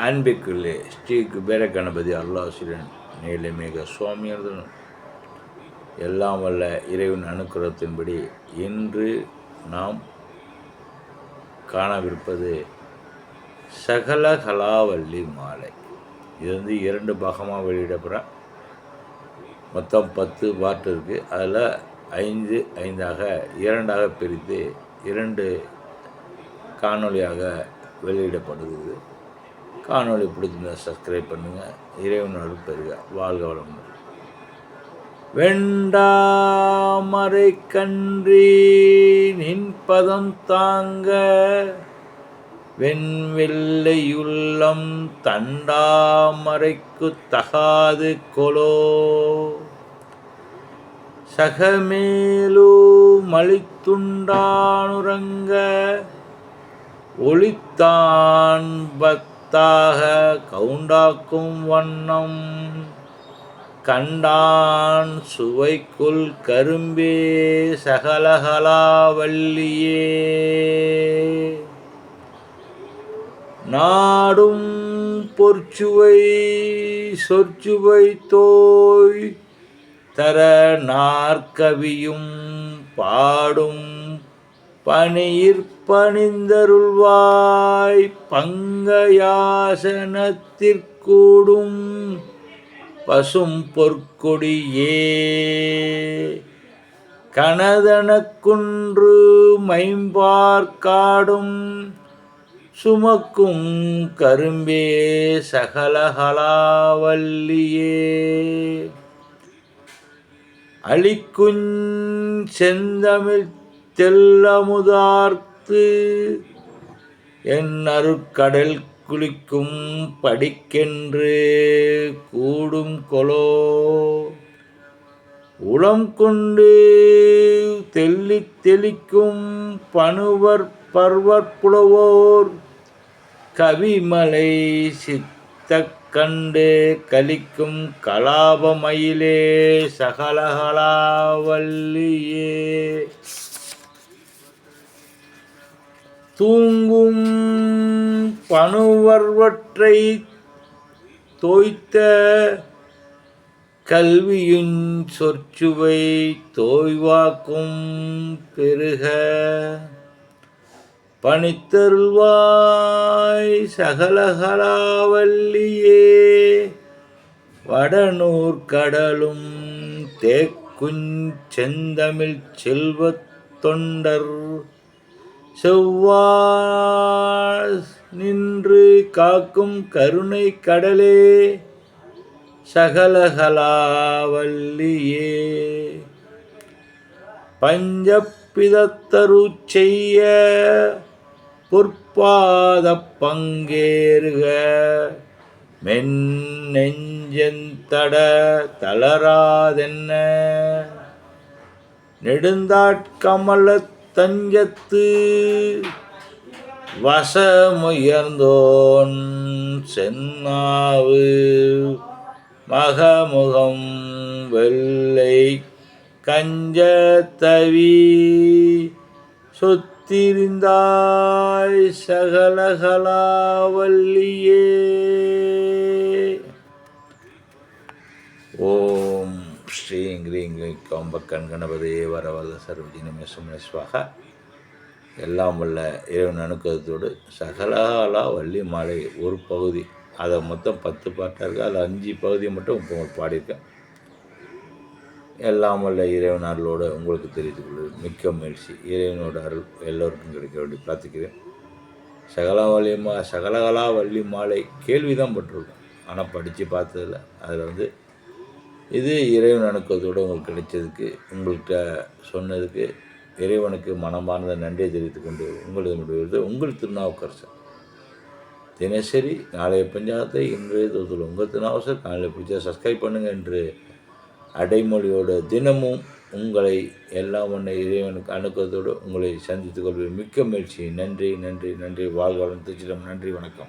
அன்பிற்குள்ளே ஸ்ரீ குபேர கணபதி அருளாசிரியன் நீலமேக சுவாமியர்தன் எல்லாம் வல்ல இறைவன் அனுக்கிரகத்தின்படி இன்று நாம் காணவிருப்பது சகல கலாவல்லி மாலை. இது வந்து இரண்டு பாகமாக வெளியிடப்படுற மொத்தம் பத்து பாட்டு இருக்குது அதில் ஐந்து ஐந்தாக இரண்டாக பிரித்து இரண்டு காணொளியாக வெளியிடப்படுகிறது. காணொளி பிடிச்சிருந்தா சப்ஸ்கிரைப் பண்ணுங்கள் இறைவனோடு பெருக வாழ்க வளமுடன். வெண்டாமரை கன்றி நின் பதம் தாங்க வெண்வெள்ளையுள்ளம் தண்டாமரைக்கு தகாது கொலோ. சகமேலு மலித்துண்டானுரங்க ஒளித்தான் பத்தாக கவுண்டாக்கும் வண்ணம். கண்டான் சுவைக்குள் கரும்பே சகலகலாவல்லியே நாடும் பொற்சுவை சொற்சுவை தோய் தர நாற்கவியும் பாடும் பணியிற் பணிந்தருள்வாய் பங்கயாசனத்திற்கூடும் பசும் பொற்கொடியே. கனதனக்குன்று மைம்பார்க்காடும் சுமக்கும் கரும்பே சகலகலாவல்லியே. அழிக்குஞ் செந்தமிழ் தெல்லமுதார்த்து என் அருக்கடல் குளிக்கும் படிக்கென்று கூடும் கொலோ. உளம் கொண்டு தெல்லி தெளிக்கும் பணுவர் பர்வற்புலவோர் கவிமலை சித்த கண்டு கலிக்கும் கலாபமயிலே சகலகலாவல்லியே தூங்கும் பணுவர்வற்றை தோய்த்த கல்வியின் சொற்சுவை தோய்வாக்கும் பெருக. பணித்தருள்வாய் சகலகலாவல்லியே வடநூர் கடலும் தேக்குஞ்செந்தமிழ் செல்வத் தொண்டர் செவ்வாய் நின்று காக்கும் கருணை கடலே சகலகலாவல்லியே. பஞ்சப்பிதத்தரு செய்ய பொற்பாத பங்கேறுக மென்னெஞ்சந்தட தளராதென்ன. நெடுந்தாட்கமலத் தஞ்சத்து வசமுயர்ந்தோன் சென்னாவு. மகமுகம் வெள்ளை கஞ்சத்தவி. சொத்திருந்தாய் சகலகலாவல்லியே. ஓ ஸ்ரீங் கிரீங் கம்பக்கண் கணபதே வரவல்ல சர்வஜினமே சுமனஸ்வாக எல்லாம் வல்ல இறைவன் அணுக்கத்தோடு சகலாலா வள்ளி மாலை ஒரு பகுதி. அதை மொத்தம் பத்து பாட்டாக இருக்குது அதில் அஞ்சு பகுதியை மட்டும் இப்போ உங்களுக்கு பாடியிருக்கேன். எல்லாம் வல்ல இறைவன் அருளோடு உங்களுக்கு தெரிவித்துக் கொள்வது மிக்க மகிழ்ச்சி. இறைவனோட அருள் எல்லோருக்கும் கிடைக்க வேண்டி பிரார்த்திக்கிறேன். சகலா வள்ளிமா சகலகலா வள்ளி மாலை கேள்வி தான் பட்டிருக்கோம். ஆனால் படித்து பார்த்ததில்ல. அதில் வந்து இது இறைவன் அணுக்கத்தோடு உங்களுக்கு கிடைச்சதுக்கு உங்கள்கிட்ட சொன்னதுக்கு இறைவனுக்கு மனமார்ந்த நன்றியை தெரிவித்துக் கொண்டு உங்களது முடிவு உங்கள் திருநாவுக்கரசர். தினசரி நாளைய பஞ்சாயத்தை இன்றைய தொகுதியில் உங்கள் திருநாவுக்கரசர் காலையில் பிடிச்சா சப்ஸ்கிரைப் பண்ணுங்கள் என்று அடைமொழியோடு தினமும் உங்களை எல்லாம் ஒன்றை இறைவனுக்கு அணுக்கத்தோடு உங்களை சந்தித்துக் கொள்வது மிக்க முயற்சி நன்றி நன்றி நன்றி. வாழ்வாளன் திருச்சிடம் நன்றி வணக்கம்.